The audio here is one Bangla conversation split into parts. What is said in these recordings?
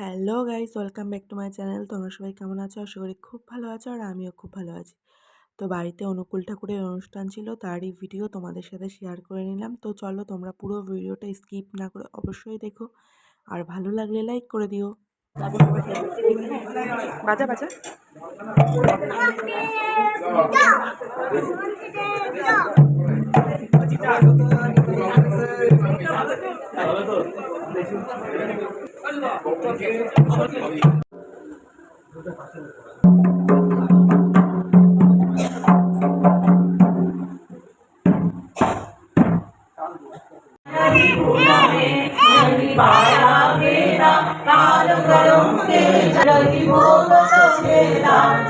Hello guys, welcome back to my channel. তোমরা সবাই কেমন আছো? আশা করি খুব ভালো আছো আর আমিও খুব ভালো আছি। তো বাড়িতে অনুকূল ঠাকুরের অনুষ্ঠান ছিল, তারই ভিডিও তোমাদের সাথে শেয়ার করে নিলাম। তো চলো তোমরা পুরো ভিডিওটা স্কিপ না করে অবশ্যই দেখো। আর ভালো লাগলে লাইক করে দিও। বাজা বাজা।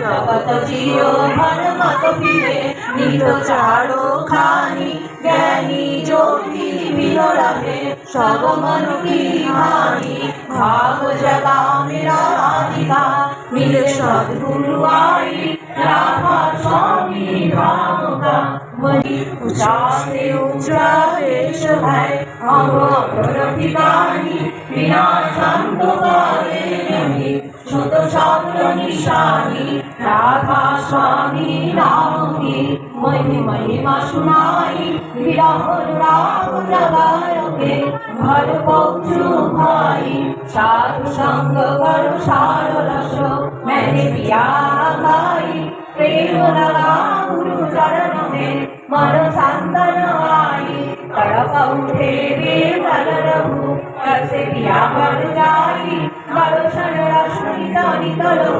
জগত জিও জ্ঞানী যোগী বিরলাভে সব মন কি হানি ভাগ জগা মেরা রাধিকা মিলে সদ্গুরু আই রাধা স্বামী রামকা वही उचासे उचा देश है अवगर ठिकानी बिना संत काले नहीं শুধ শব্দ নিশানি রাধা স্বামী নাম মনে মহিমা শুনাই বিরহর রাগ জাগায়কে ঘর পৌঁছু ভাই সাধু সঙ্গ কর সারস মেরে পিয়া গাই প্রেম লাগা গুরু চরণ মে মন সান্তন আই তড়প উঠে বে বল রঘু কসে পিয়া বড় যাই দর্শন রশ্মি তনি তলু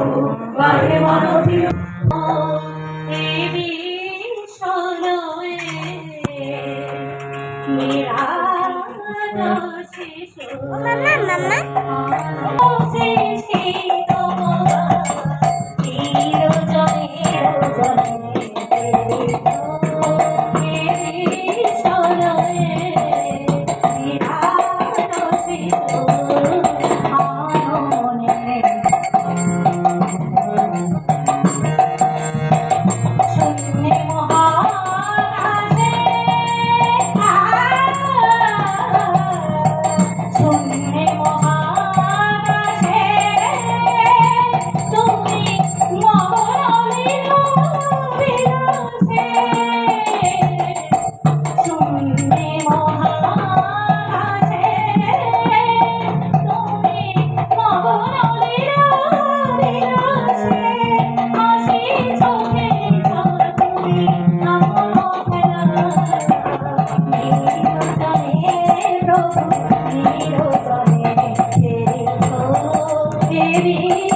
বাজে মন থির দেবী মাম্মা মাম্মা तेरी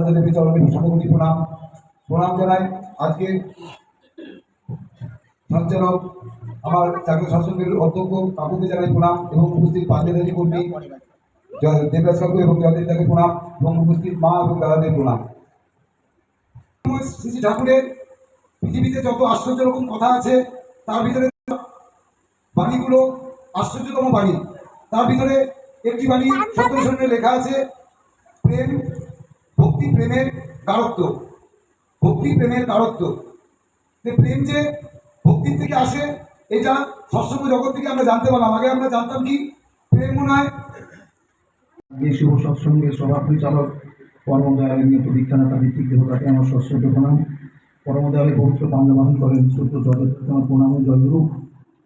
আচার্য দেবী চরণে শতকোটি প্রণাম প্রণাম জানাই। আজকে সঞ্চালক আমার চাকরি সৎসঙ্গের অধ্যক্ষ কাকুকে জানাই প্রণাম এবং উপস্থিত পাঞ্জাবাজি কর্মী দেবরাজ কাকু এবং জয়দেবদাকে প্রণাম এবং উপস্থিত মা এবং দাদাদের প্রণাম। শ্রী ঠাকুরের পৃথিবীতে যত আশ্চর্য রকম কথা আছে, তার ভিতরে বাণীগুলো আশ্চর্যতম বাণী। তার ভিতরে একটি বাণী সত্যের লেখা আছে, প্রেম ভক্তি প্রেমের কারত্ব, ভক্তি প্রেমের কারত্ব। যে প্রেম যে ভক্তির থেকে আসে, এটা সৎসঙ্গ জগৎ থেকে আমরা জানতে পারলাম। আগে আমরা জানতাম কি, প্রেম মনে হয় শুভ সৎসঙ্গের সভা পরিচালক পরমদয়ালের নিয়ে প্রদীক্ষানাথা ভিত্তিক দেবতাকে আমার সশ্রদ্ধ প্রণাম। পরমদয়ালে পবিত্র পাঞ্জাবাহন করেন সত্য জগৎ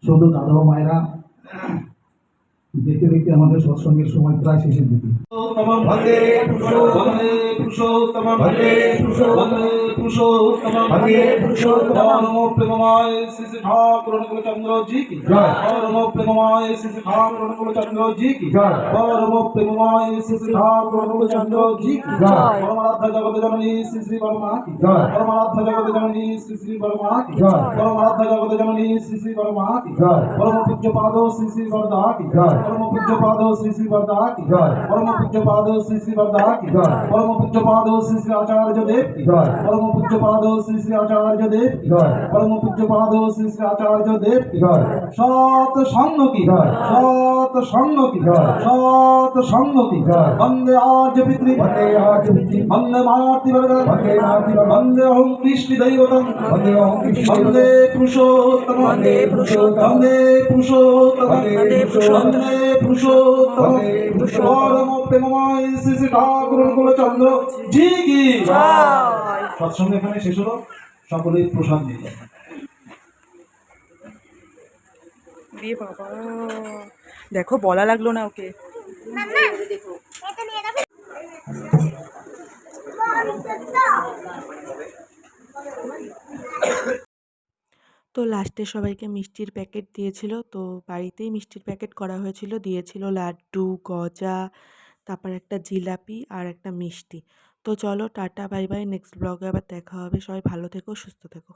সদ্য দাদা মায়েরা দেখতে দেখতে আমাদের সৎসঙ্গের সময় প্রায় শেষের দিকে। পরম। পরম। পরম। পরমারাধ্য জগত জননী শ্রী শ্রী বর্মা পরম পূজ্য পাদ শ্রী শ্রী বরদা কি? জয়। পরম পূজ্য পাদ শ্রী শ্রী বরদা কি জয়। পরম পূজ্য পাদ শ্রী শ্রী বরদা কি জয়। পরম পূজ্য পাদ শ্রী শ্রী আচার্য দেব কি জয়। পরম পূজ্য পাদ শ্রী শ্রী আচার্য দেব কি জয়। পরম পূজ্য পাদ শ্রী শ্রী আচার্য দেব কি জয়। সত সঙ্গ কি জয়। সত সঙ্গ কি জয়। সত সঙ্গ কি জয়। বন্দে আর্য পিতৃ বন্দে আজ বিধি বন্দে মাতৃ বর্গ বন্দে মাতৃবর্গ। বন্দে অহং কৃষ্টি দৈবতম বন্দে অহং কৃষ্ণ বন্দে পুরুষোত্তম বন্দে পুরুষোত্তম। বন্দে পুরুষোত্তম বন্দে পুরুষোত্তম। বন্দে পুরুষোত্তম। পরম প্রেমময় শ্রী শ্রী ঠাকুর অনুকূল চন্দ্র জি কি? সৎসঙ্গ এখানে শেষ হলো। সকলেই প্রসাদ দিয়ে বাবা দেখো বলা লাগল না ওকে। এটা নিয়ে যাবে তো লাস্টে সবাইকে মিষ্টির প্যাকেট দিয়েছিল। তো বাড়িতেই মিষ্টির প্যাকেট করা হয়েছিল। দিয়েছিল লাড্ডু, গজা, তারপর একটা জিলাপি আর একটা মিষ্টি। তো চলো টাটা বাই বাই নেক্সট ব্লগে আবার দেখা হবে। সবাই ভালো থেকো, সুস্থ থেকো।